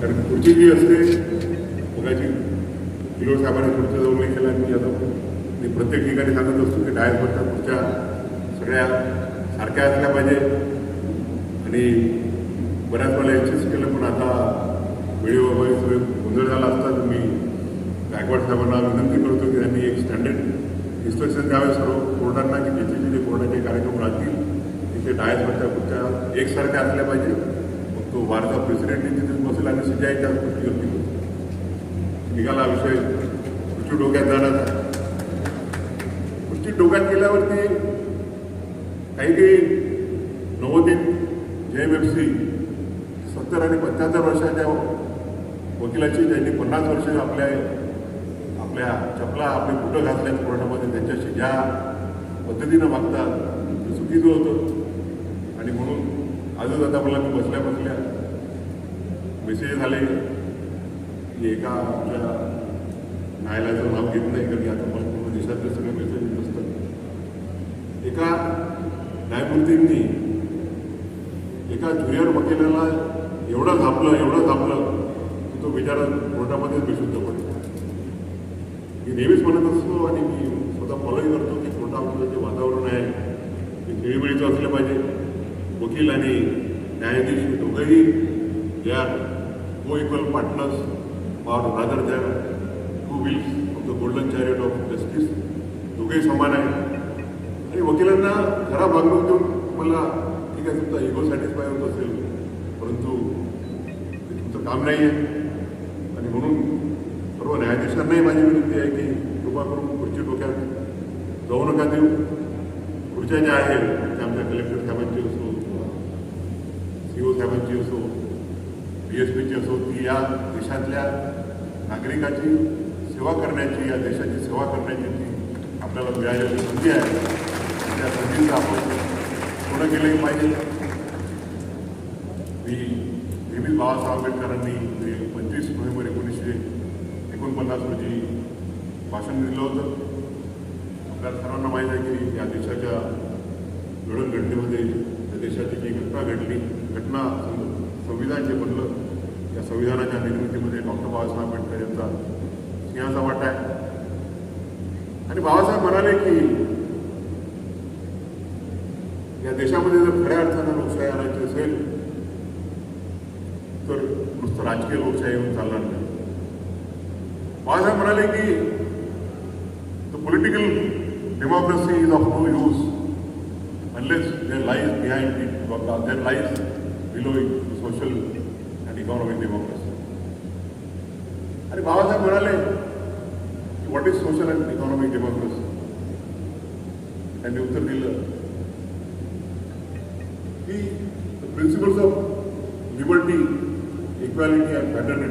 कारण खुर्ची जी असते मगाची किलो साहेबांनी खुर्च्या जवळ नाही केला मी आता. मी प्रत्येक ठिकाणी सांगत असतो की डायसवरच्या खुर्च्या सगळ्या सारख्या असल्या पाहिजे. आणि बऱ्याच वेळा यशस्वी केलं पण आता व्हिडिओ वगैरे सगळे गोंधळ झाला असता तर मी गायकवाड साहेबांना विनंती करतो की त्यांनी एक स्टँडर्ड इन्स्ट्रक्शन द्यावे सर्व कोर्टांना की ज्याचे जे कोर्टाचे कार्यक्रम राहतील तिथे डायसवरच्या पुढच्या एकसारख्या असल्या पाहिजे. तो वारचा प्रेसिडेंटने तिथेच बसेल आणि सिजाईच्या खुर्चीवरती होती निघाला विषय खुर्ची डोक्यात जाण्याचा खुर्ची डोक्यात गेल्यावरती काही काही नवोदित जे एम एफ सी सत्तर आणि पंच्याहत्तर वर्षाच्या वकिलाची ज्यांनी पन्नास वर्ष आपल्या आपल्या चपला आपले कुठं घातल्या कोर्टामध्ये त्यांच्याशी ज्या पद्धतीनं मागतात ते चुकीचं होतं. आणि म्हणून आजच आता मला मी बसल्या बसल्या मेसेज झाले की एका आमच्या न्यायालयाचं नाव घेत नाही कारण आता मला पूर्ण देशातले सगळे मेसेज असतात एका न्यायमूर्तींनी एका ज्युनियर वकिलाला एवढं झापलं एवढं झापलं की तो बिचारा कोर्टामध्येच बेशुद्ध पडतो मी नेहमीच म्हणत असतो आणि मी स्वतः फॉलोही करतो की कोर्टामधलं जे वातावरण आहे ते खेळीमेळीचं असलं पाहिजे. वकील आणि न्यायाधीश दोघंही या को equal partners for rather than two wheels of the golden chariot of justice दोघेही समान आहेत. आणि वकिलांना खरा वागणूक देऊन मला ठीक आहे तुमचा इगो सॅटिस्फाय होत असेल. परंतु ते तुमचं काम नाही आहे आणि म्हणून सर्व न्यायाधीशांनाही माझी विनंती आहे की कृपा करून खुर्ची डोक्यात जाऊ नका देऊ. खुर्च्या ज्या आहेत त्या आमच्या कलेक्टर साहेबांची असो सी ओ साहेबांची असो बी एस पीची असो ती या देशातल्या नागरिकाची सेवा करण्याची या देशाची सेवा करण्याची ती आपल्याला मिळालेली संधी आहे त्या संधीचं आपण पूर्ण केलं पाहिजे. मी नेहमीच बाबासाहेब आंबेडकरांनी ते पंचवीस नोव्हेंबर एकोणीसशे एकोणपन्नास रोजी भाषण दिलं होतं आपल्या सर्वांना माहीत आहे की या देशाच्या घडणघडणीमध्ये देशाची जी घटना घडली घटना संविधान जे बनलं या संविधानाच्या निर्मितीमध्ये डॉक्टर बाबासाहेब आंबेडकर यांचा सिंहाचा वाटा आहे. आणि बाबासाहेब म्हणाले की, या देशामध्ये जर खऱ्या अर्थानं लोकशाही आणायची असेल, तर नुसतं राजकीय लोकशाही येऊन चालणार नाही. बाबासाहेब म्हणाले की the political democracy is of no use unless there lies behind it there lies below it social and economic democracy आणि बाबासाहेब म्हणाले की what is social and economic democracy त्यांनी उत्तर दिलं की the principles of liberty, equality and fraternity